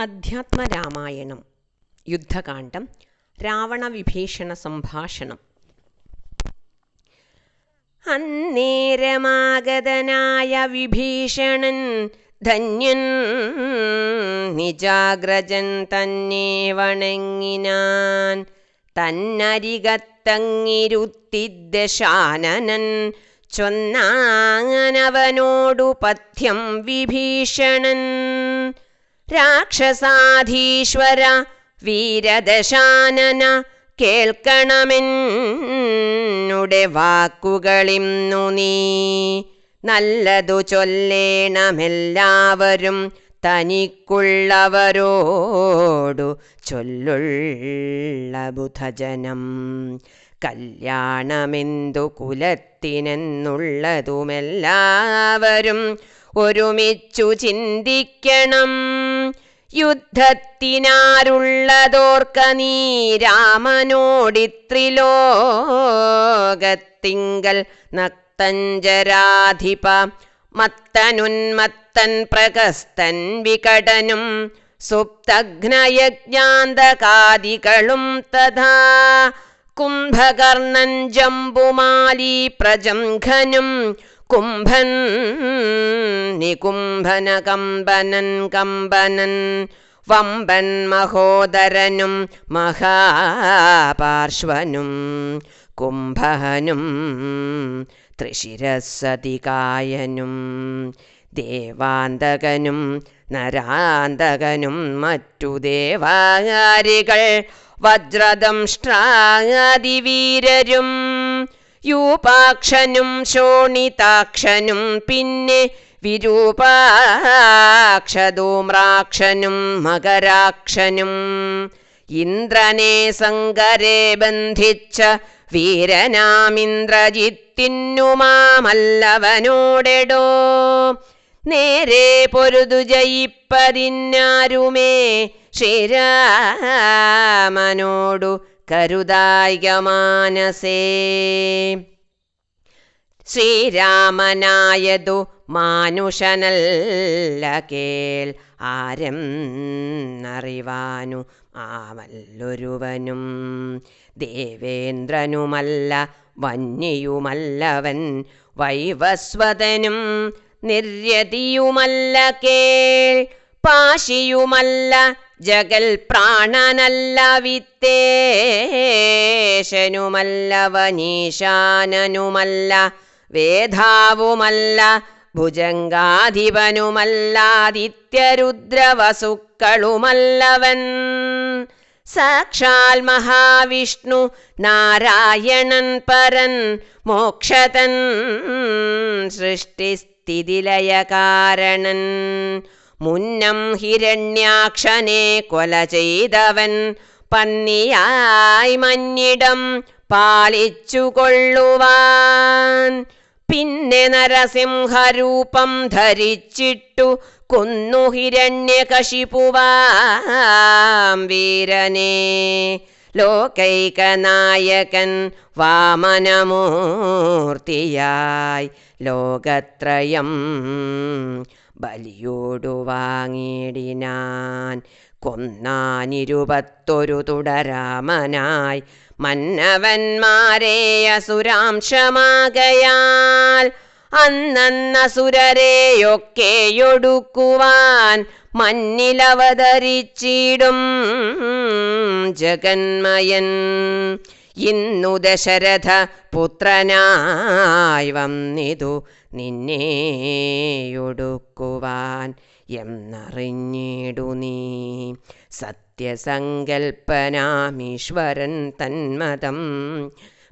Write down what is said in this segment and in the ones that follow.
അധ്യാത്മരാമായണം യുദ്ധകാന്ഡം രാവണവിഭീഷണ സംഭാഷണം അന്നേരമാഗതനായ വിഭീഷണൻ ധന്യൻ നിജാഗ്രജൻ തന്നെ വണങ്ങിനാൻ. തന്നരികത്തങ്ങിരുത്തിദ്ദശാനനൻ ചൊന്നാങ്ങനവനോടു പഥ്യം വിഭീഷണൻ. രാക്ഷസാധീശ്വര വീരദശാനന കേൾക്കണമെന്നുടെ വാക്കുകളിന്നു നീ. നല്ലതു ചൊല്ലേണമെല്ലാവരും തനിക്കുള്ളവരോടു ചൊല്ലുള്ള ബുധജനം. കല്യാണമെന്തു കുലത്തിനെന്നുള്ളതുമെല്ലാവരും ഒരുമിച്ചു ചിന്തിക്കണം. യുദ്ധത്തിനാരുള്ളതോർക്ക നീ രാമനോടിത്രിലോകത്തിങ്കൽ നക്തഞ്ചരാധിപ മത്തനുന്മത്തൻ പ്രകസ്തൻ വികടനും സുപ്തഘ്നയജ്ഞാന്തകാദികളും തഥാ. കുംഭകർണൻ ജംബുമാലി പ്രജംഘനും കുംഭൻ നികുംഭന കമ്പനൻ കമ്പനൻ വമ്പൻ മഹോദരനും മഹാപാർശ്വനും കുംഭനും ത്രിശിരസതികായനും ദേവാന്തകനും നരാന്തകനും മറ്റു ദേവാകാരികൾ വജ്രദംഷ്ട്രാദിവീരരും യൂപാക്ഷനും ശോണിതാക്ഷനും പിന്നെ വിരൂപാക്ഷധൂമ്രാക്ഷനും മകരാക്ഷനും. ഇന്ദ്രനെ സങ്കരെ ബന്ധിച്ച വീരനാമിന്ദ്രജിത്തിന്നുമാമല്ലവനോടെടോ നേരെ പൊരുതു ജയിപ്പതിന്നാരുമേ ശ്രീരാമനോടു കരുതായിക മാനസേ ശ്രീരാമനായതു മാനുഷനല്ല കേൾ ആരം അറിവാനു ആമല്ലൊരുവനും ദേവേന്ദ്രനുമല്ല വന്യയുമല്ലവൻ വൈവസ്വതനും നിർയതിയുമല്ല കേൾ പാശിയുമല്ല ജഗൽ പ്രാണനല്ല വിത്തേശനുമല്ല വനീശാനനുമല്ല വേധാവുമല്ല ഭുജങ്കാധിപനുമല്ലാദിത്യരുദ്രവസുക്കളുമല്ലവൻ സാക്ഷാൽ മഹാവിഷ്ണു നാരായണൻ പരൻ മോക്ഷതൻ സൃഷ്ടിസ്ഥിതിലയ കാരണൻ മുന്നം ഹിരണ്യാക്ഷനെ കൊല ചെയ്തവൻ പന്നിയായി മഞ്ഞിടം പാലിച്ചു കൊള്ളുവാൻ പിന്നെ നരസിംഹരൂപം ധരിച്ചിട്ടു കൊന്നു ഹിരണ്യകശിപുവാം വീരനെ. ലോകൈകനായകൻ വാമനമൂർത്തിയായി ലോകത്രയം ബലിയോടു വാങ്ങിയിടിനാൻ കൊന്നാനിരുപത്തൊരു തുടരാമനായി. മന്നവന്മാരെ അസുരാംശമാകയാൽ. അന്നന്നസുരരെയൊക്കെയൊടുക്കുവാൻ മഞ്ഞിലവതരിച്ചിടും ജഗന്മയൻ. ഇന്നു ദശരഥ പുത്രനായി വന്നിതു. നിന്നെയൊടുക്കുവാൻ എന്നറിഞ്ഞിടു നീ. സത്യസങ്കൽപ്പനാമീശ്വരൻ തന്മതം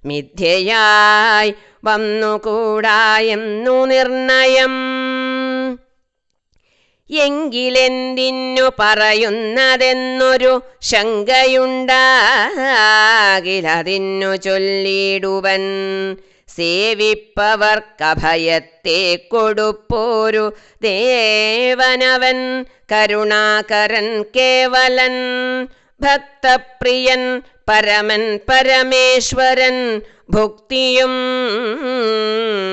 മിഥ്യയായി വന്നുകൂടായെന്നു നിർണയം. എങ്കിലെന്തിനു പറയുന്നതെന്നൊരു ശങ്കയുണ്ടാകിലതിന്നു ചൊല്ലിടുവൻ. സേവിപ്പവർക്കഭയത്തെ കൊടുപ്പോരു ദേവനവൻ കരുണാകരൻ കേവലൻ. ഭക്തപ്രിയൻ പരമൻ പരമേശ്വരൻ ഭുക്തിയും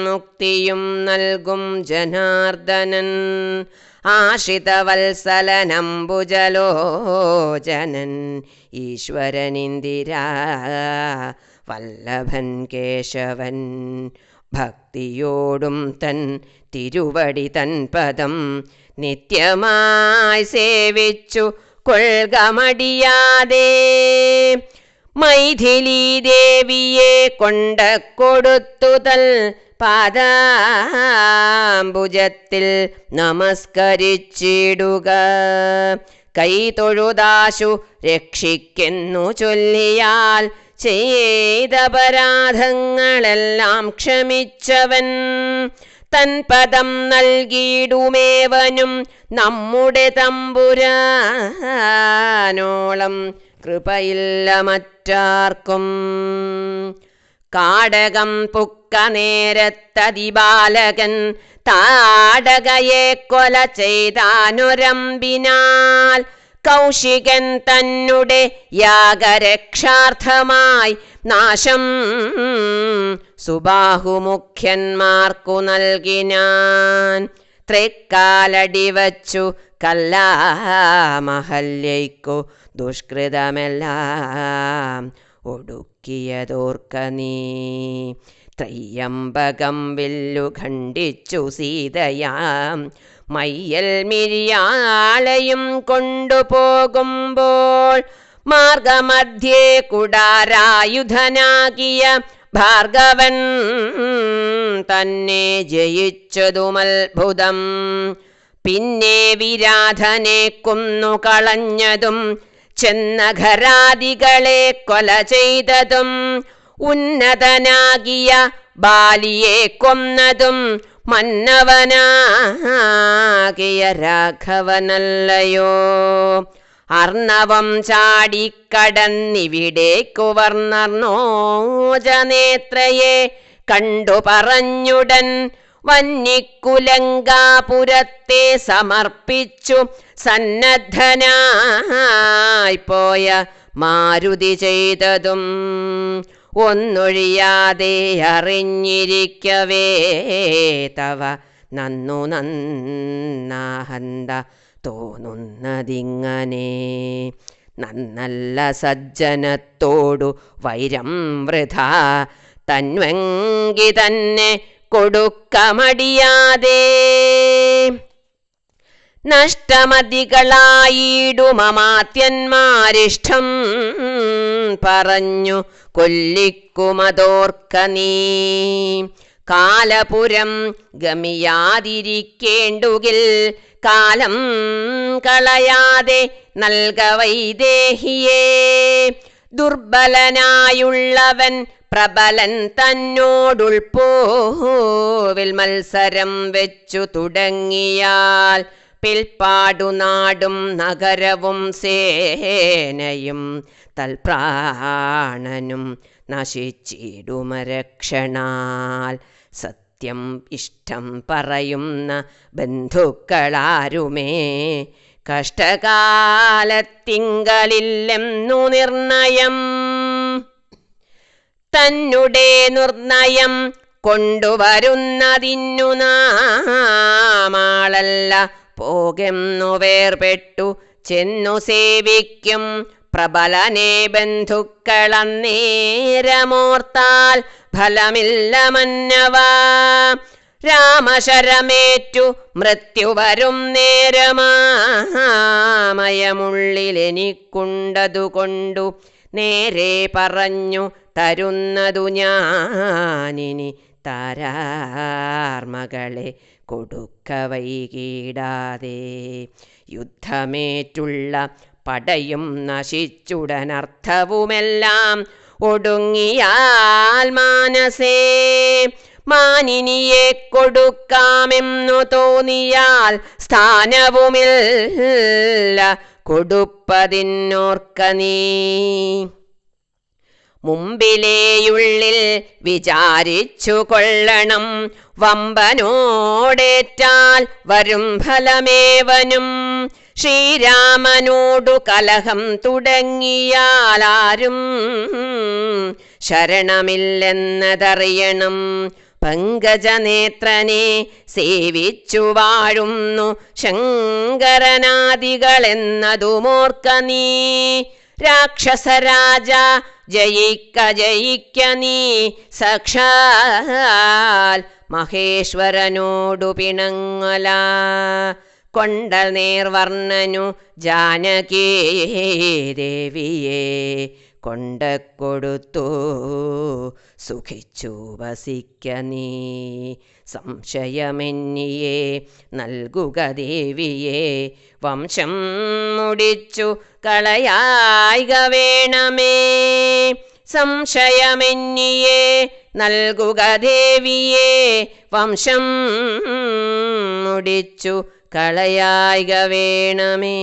മുക്തിയും നൽകും ജനാർദ്ദനൻ. ആശ്രിതവത്സലനംബുജലോചനൻ ഈശ്വരനിന്ദിരാ വല്ലഭൻ കേശവൻ ഭക്തിയോടും തൻ തിരുവടി തൻ പദം നിത്യമായി സേവിച്ചു കൊൾകമടിയാതെ മൈഥിലി ദേവിയെ കൊണ്ട കൊടുത്തുതൽ പാദാംബുജത്തിൽ നമസ്കരിച്ചിടുക. കൈ തൊഴുതാശു രക്ഷിക്കുന്നു ചൊല്ലിയാൽ ചെയ്തപരാധങ്ങളെല്ലാം ക്ഷമിച്ചവൻ. തൻ പദം നൽകിയിടുമേവനും നമ്മുടെ തമ്പുരാനോളം കൃപയില്ല മറ്റാർക്കും. കാടകം പുക്ക നേരത്തതിബാലകൻ താടകയെ കൊല ചെയ്താനുരമ്പിനാൽ കൗശികൻ തന്നെ യാഗരക്ഷാർത്ഥമായി നാശം സുബാഹുമുഖ്യന്മാർക്കു നൽകിനാൻ തൃക്കാലടി വച്ചു കല്ലാമഹല്യയ്ക്കു ദുഷ്കൃതമെല്ലാം ഒടുക്കിയതോർക്ക നീ. ത്രയ്യമ്പകം വില്ലു ഖണ്ഡിച്ചു സീതയാം. മയ്യൽ മിരിയാളയും കൊണ്ടുപോകുമ്പോൾ മാർഗമധ്യേ കുടാരായുധനാകിയ ഭാർഗവൻ തന്നെ ജയിച്ചതുമത്ഭുതം. പിന്നെ വിരാധനെ കൊന്നു കളഞ്ഞതും ചെന്നഘരാദികളെ കൊല ചെയ്തതും ഉന്നതനാകിയ ബാലിയെ കൊന്നതും മന്നവനാകിയ രാഘവനല്ലയോ. അർണവം ചാടിക്കടന്നിവിടേക്കു വർണർണോജനേത്രയെ കണ്ടു പറഞ്ഞുടൻ വന്നിക്കുലങ്കാപുരത്തെ സമർപ്പിച്ചു സന്നദ്ധനായി പോയ മാരുതി ചെയ്തതും. ഒന്നൊഴിയാതെ അറിഞ്ഞിരിക്കവേ തവ നന്നു നന്നാഹന്ത തോന്നുന്നതിങ്ങനെ. നന്നല്ല സജ്ജനത്തോടു വൈരം വൃഥ. തന്വങ്കി തന്നെ കൊടുക്കമടിയാതെ. നഷ്ടമതികളായിടുമമാത്യന്മാരിഷ്ടം. പറഞ്ഞു കൊല്ലിക്കുമതോർക്ക നീ. കാലപുരം ഗമിയാതിരിക്കേണ്ടുകിൽ കാലം കളയാതെ നൽക വൈദേഹിയേ ദുർബലനായുള്ളവൻ പ്രബലൻ തന്നോടുൾപ്പോവിൽ മത്സരം വെച്ചു തുടങ്ങിയാൽ പിൽപാടുനാടും നഗരവും സേനയും തൽപ്രാണനും നശിച്ചിടുമരക്ഷണാൽ. സത്യം ഇഷ്ടം പറയുന്ന ബന്ധുക്കളാരുമേ? കഷ്ടകാലത്തിങ്കലില്ലെന്നു നിർണയം തന്നെ നിർണയം കൊണ്ടുവരുന്നതിന്നു നാമാളല്ല. പോകെന്നു വേർപെട്ടു ചെന്നു സേവിക്കും പ്രബലനെ ബന്ധുക്കളന്നേരമോർത്താൽ ഫലമില്ല മന്നവ രാമശരമേറ്റു മൃത്യു വരും നേരമാമയമുള്ളിലെനിക്കുണ്ടതുകൊണ്ടു നേരെ പറഞ്ഞു തരുന്നതു ഞാനിനി താരാർമകളെ കൊടുക്ക വൈകീടാതെ യുദ്ധമേറ്റുള്ള പടയും നശിച്ചുടനർത്ഥവുമെല്ലാം ഒടുങ്ങിയാൽ മാനസേ മാനിനിയെ കൊടുക്കാമെന്നു തോന്നിയാൽ സ്ഥാനവുമില്ല. കൊടുപ്പതിന്നോർക്ക നീ. മുമ്പിലേയുള്ളിൽ വിചാരിച്ചു കൊള്ളണം. വമ്പനോടേറ്റാൽ വരും ഫലമേവനും. ശ്രീരാമനോടു കലഹം തുടങ്ങിയാലാരും ശരണമില്ലെന്നതറിയണം. പങ്കജനേത്രനെ സേവിച്ചു വാഴുന്നു ശങ്കരനാദികളെന്നതുമോർക്ക നീ. രാക്ഷസരാജ ജയിക്ക ജയിക്ക നീ. സക്ഷാൽ മഹേശ്വരനോടു പിണങ്ങല. കൊണ്ടൽ നേർവർണനു ജാനകീ ദേവിയെ കൊണ്ട കൊടുത്തു. സുഖിച്ചു വസിക്ക നീ. സംശയമെന്നിയെ നൽകുക ദേവിയെ വംശം മുടിച്ചു കളയായിക വേണമേ. സംശയമെന്നിയെ നൽകുക ദേവിയെ വംശം മുടിച്ചു കളയായിക വേണമേ